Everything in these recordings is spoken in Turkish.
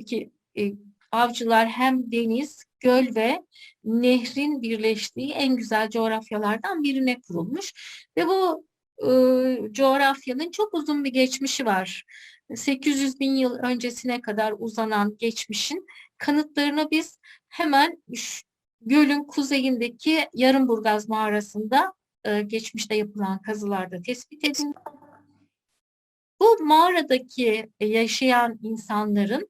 tabii ki e, avcılar hem deniz, göl ve nehrin birleştiği en güzel coğrafyalardan birine kurulmuş. Ve bu e, coğrafyanın çok uzun bir geçmişi var. 800 bin yıl öncesine kadar uzanan geçmişin kanıtlarını biz hemen gölün kuzeyindeki Yarımburgaz mağarasında e, geçmişte yapılan kazılarda tespit edildi. Bu mağaradaki yaşayan insanların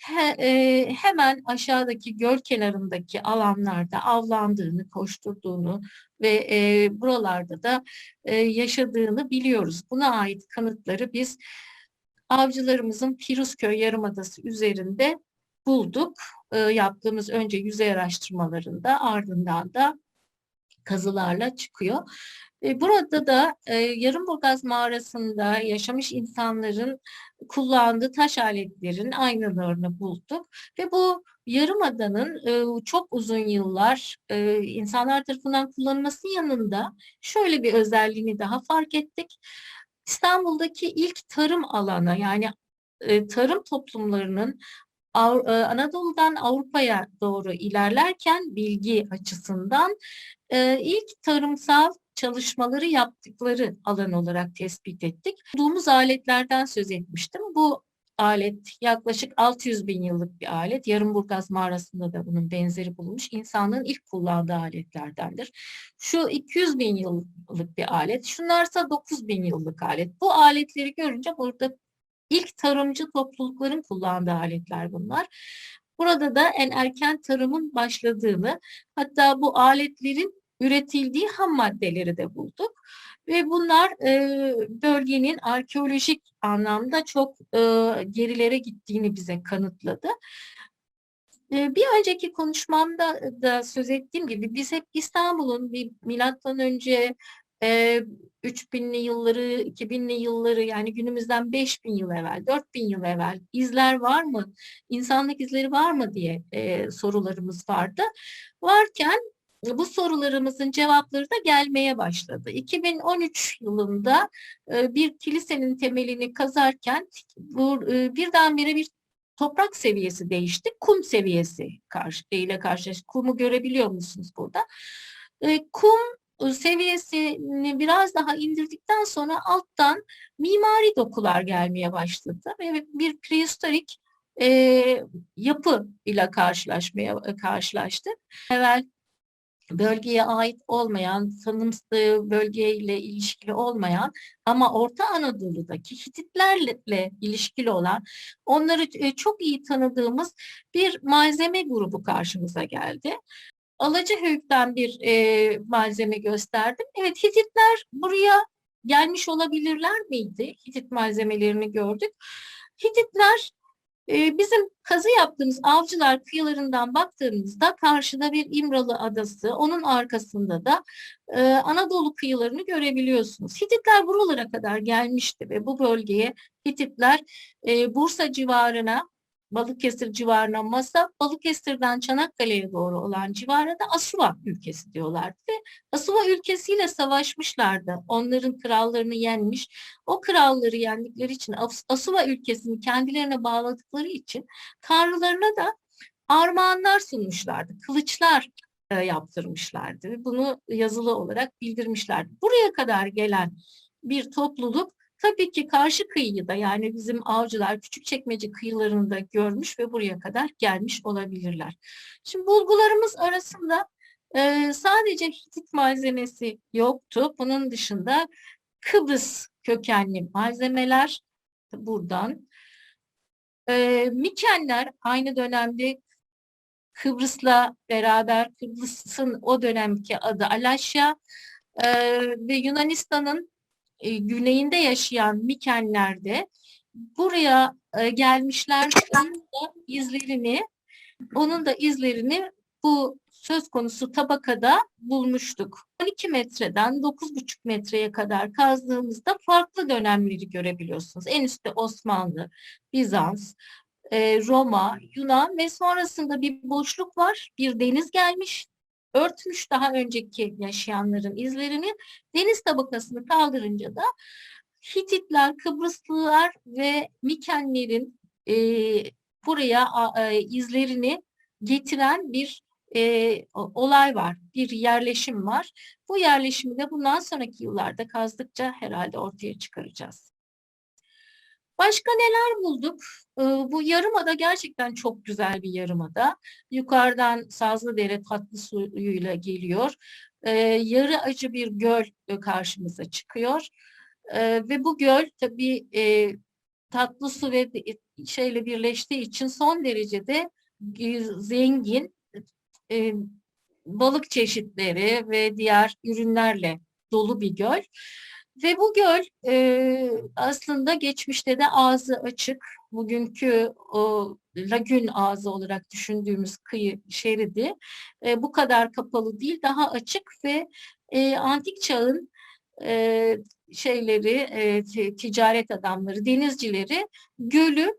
he, e, hemen aşağıdaki göl kenarındaki alanlarda avlandığını, koşturduğunu ve e, buralarda da e, yaşadığını biliyoruz. Buna ait kanıtları biz avcılarımızın Firuzköy Yarımadası üzerinde bulduk. E, yaptığımız önce yüzey araştırmalarında ardından da kazılarla çıkıyor. E, burada da e, Yarımburgaz mağarasında yaşamış insanların kullandığı taş aletlerin aynalarını bulduk ve bu Yarımada'nın e, çok uzun yıllar e, insanlar tarafından kullanılması yanında şöyle bir özelliğini daha fark ettik. İstanbul'daki ilk tarım alanı yani e, tarım toplumlarının e, Anadolu'dan Avrupa'ya doğru ilerlerken bilgi açısından e, ilk tarımsal çalışmaları yaptıkları alan olarak tespit ettik. Bulduğumuz aletlerden söz etmiştim. Bu alet yaklaşık 600 bin yıllık bir alet. Yarımburgaz mağarasında da bunun benzeri bulunmuş. İnsanlığın ilk kullandığı aletlerdendir. Şu 200 bin yıllık bir alet. Şunlarsa 9 bin yıllık alet. Bu aletleri görünce burada ilk tarımcı toplulukların kullandığı aletler bunlar. Burada da en erken tarımın başladığını hatta bu aletlerin üretildiği ham maddeleri de bulduk. Ve bunlar e, bölgenin arkeolojik anlamda çok e, gerilere gittiğini bize kanıtladı. E, bir önceki konuşmamda da söz ettiğim gibi biz hep İstanbul'un bir milattan önce e, 3000'li yılları, 2000'li yılları yani günümüzden 5000 yıl evvel, 4000 yıl evvel izler var mı, insanlık izleri var mı diye e, sorularımız vardı. Varken bu sorularımızın cevapları da gelmeye başladı. 2013 yılında e, bir kilisenin temelini kazarken bu e, birdenbire bir toprak seviyesi değişti. Kum seviyesi ile karşılaştık. Kumu görebiliyor musunuz burada? E, kum seviyesini biraz daha indirdikten sonra alttan mimari dokular gelmeye başladı ve bir prehistorik e, yapı ile karşılaşmaya karşılaştık. Evvel bölgeye ait olmayan, tanımsız bölgeyle ilişkili olmayan ama Orta Anadolu'daki Hititlerle ilişkili olan, onları e, çok iyi tanıdığımız bir malzeme grubu karşımıza geldi. Alacahöyük'ten bir e, malzeme gösterdim. Evet Hititler buraya gelmiş olabilirler miydi? Hitit malzemelerini gördük. Hititler e, bizim kazı yaptığımız avcılar kıyılarından baktığımızda karşıda bir İmralı adası, onun arkasında da e, Anadolu kıyılarını görebiliyorsunuz. Hititler buralara kadar gelmişti ve bu bölgeye Hititler e, Bursa civarına Balıkesir civarına Masa, Balıkesir'den Çanakkale'ye doğru olan civara da Asuva ülkesi diyorlardı. Ve Asuva ülkesiyle savaşmışlardı. Onların krallarını yenmiş. O kralları yendikleri için Asuva ülkesini kendilerine bağladıkları için tanrılarına da armağanlar sunmuşlardı. Kılıçlar e, yaptırmışlardı. Bunu yazılı olarak bildirmişlerdi. Buraya kadar gelen bir topluluk Tabii ki karşı kıyıyı da yani bizim avcılar küçük çekmece kıyılarını da görmüş ve buraya kadar gelmiş olabilirler. Şimdi bulgularımız arasında e, sadece Hitit malzemesi yoktu. Bunun dışında Kıbrıs kökenli malzemeler buradan. E, Mikenler aynı dönemde Kıbrıs'la beraber Kıbrıs'ın o dönemki adı Alaşya e, ve Yunanistan'ın e, güneyinde yaşayan Mikenler'de buraya e, gelmişler. Onun da izlerini onun da izlerini bu söz konusu tabakada bulmuştuk. 12 metreden 9,5 metreye kadar kazdığımızda farklı dönemleri görebiliyorsunuz. En üstte Osmanlı, Bizans, e, Roma, Yunan ve sonrasında bir boşluk var. Bir deniz gelmiş örtmüş daha önceki yaşayanların izlerini deniz tabakasını kaldırınca da Hititler, Kıbrıslılar ve Mikenlerin e, buraya e, izlerini getiren bir e, olay var, bir yerleşim var. Bu yerleşimi de bundan sonraki yıllarda kazdıkça herhalde ortaya çıkaracağız. Başka neler bulduk? Ee, Bu yarımada gerçekten çok güzel bir yarımada. Yukarıdan Sazlıdere tatlı suyuyla geliyor. Ee, Yarı acı bir göl e, karşımıza çıkıyor. Ee, Ve bu göl tabii e, tatlı su ve şeyle birleştiği için son derecede zengin e, balık çeşitleri ve diğer ürünlerle dolu bir göl. Ve bu göl e, aslında geçmişte de ağzı açık, bugünkü o lagün ağzı olarak düşündüğümüz kıyı şeridi e, bu kadar kapalı değil, daha açık ve e, antik çağın e, şeyleri, e, ti- ticaret adamları, denizcileri gölü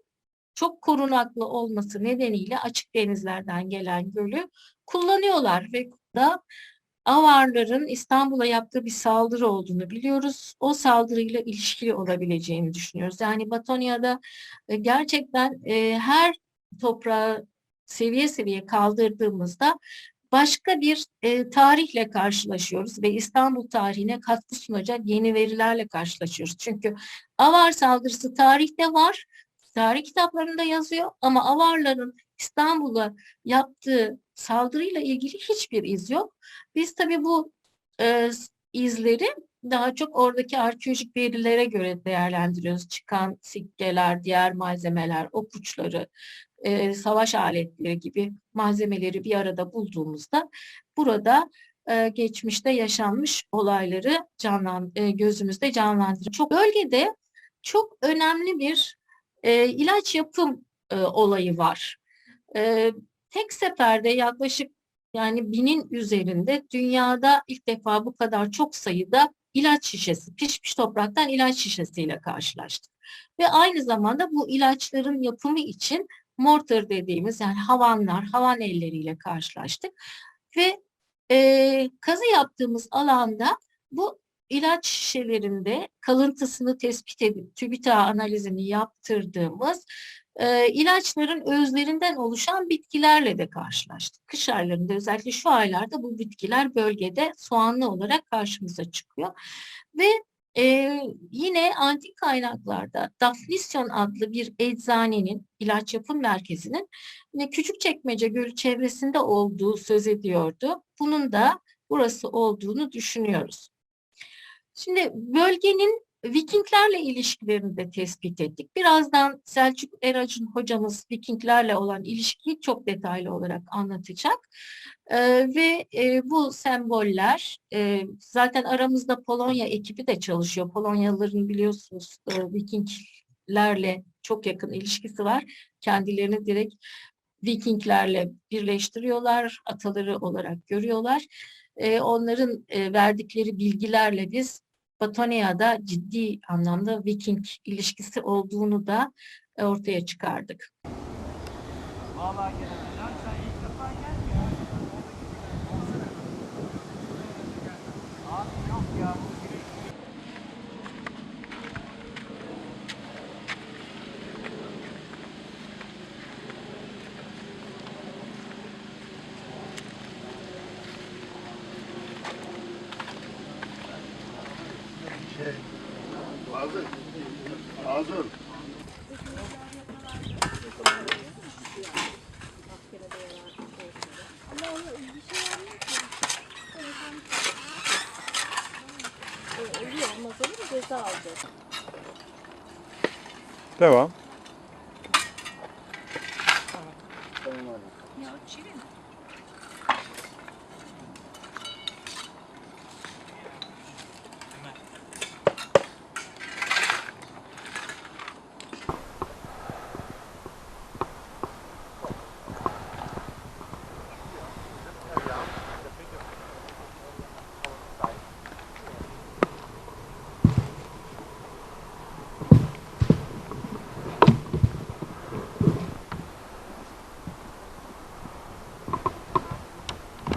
çok korunaklı olması nedeniyle açık denizlerden gelen gölü kullanıyorlar ve da Avarların İstanbul'a yaptığı bir saldırı olduğunu biliyoruz. O saldırıyla ilişkili olabileceğini düşünüyoruz. Yani Batonya'da e, gerçekten e, her toprağı seviye seviye kaldırdığımızda başka bir e, tarihle karşılaşıyoruz ve İstanbul tarihine katkı sunacak yeni verilerle karşılaşıyoruz. Çünkü Avar saldırısı tarihte var, tarih kitaplarında yazıyor ama Avarların İstanbul'a yaptığı saldırıyla ilgili hiçbir iz yok. Biz tabii bu e, izleri daha çok oradaki arkeolojik verilere göre değerlendiriyoruz. Çıkan sikkeler, diğer malzemeler, ok uçları, e, savaş aletleri gibi malzemeleri bir arada bulduğumuzda burada e, geçmişte yaşanmış olayları canlan, e, gözümüzde canlandırıyor. Çok bölgede çok önemli bir e, ilaç yapım e, olayı var. E, tek seferde yaklaşık yani binin üzerinde dünyada ilk defa bu kadar çok sayıda ilaç şişesi, pişmiş topraktan ilaç şişesiyle karşılaştık. Ve aynı zamanda bu ilaçların yapımı için mortar dediğimiz yani havanlar, havan elleriyle karşılaştık. Ve e, kazı yaptığımız alanda bu ilaç şişelerinde kalıntısını tespit edip TÜBİTAK analizini yaptırdığımız e, ilaçların özlerinden oluşan bitkilerle de karşılaştık. Kış aylarında özellikle şu aylarda bu bitkiler bölgede soğanlı olarak karşımıza çıkıyor. Ve e, yine antik kaynaklarda Dafnisyon adlı bir eczanenin, ilaç yapım merkezinin yine Küçükçekmece Gölü çevresinde olduğu söz ediyordu. Bunun da burası olduğunu düşünüyoruz. Şimdi bölgenin Vikinglerle ilişkilerini de tespit ettik. Birazdan Selçuk Eracın hocamız Vikinglerle olan ilişkiyi çok detaylı olarak anlatacak. Ee, ve e, bu semboller e, zaten aramızda Polonya ekibi de çalışıyor. Polonyalıların biliyorsunuz e, Vikinglerle çok yakın ilişkisi var. Kendilerini direkt Vikinglerle birleştiriyorlar, ataları olarak görüyorlar. E, onların e, verdikleri bilgilerle biz Batonia'da ciddi anlamda Viking ilişkisi olduğunu da e, ortaya çıkardık. Vallahi Oluyor ondan sonra da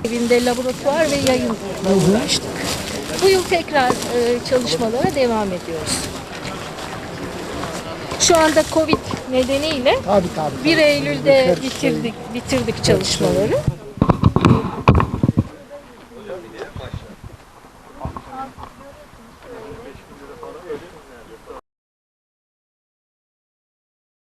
Evinde laboratuvar ve yayınla uğraştık. Bu yıl tekrar e, çalışmalara devam ediyoruz. Şu anda Covid nedeniyle Tabii tabii. 1 tabii. Eylül'de Her şey- bitirdik bitirdik çalışmaları.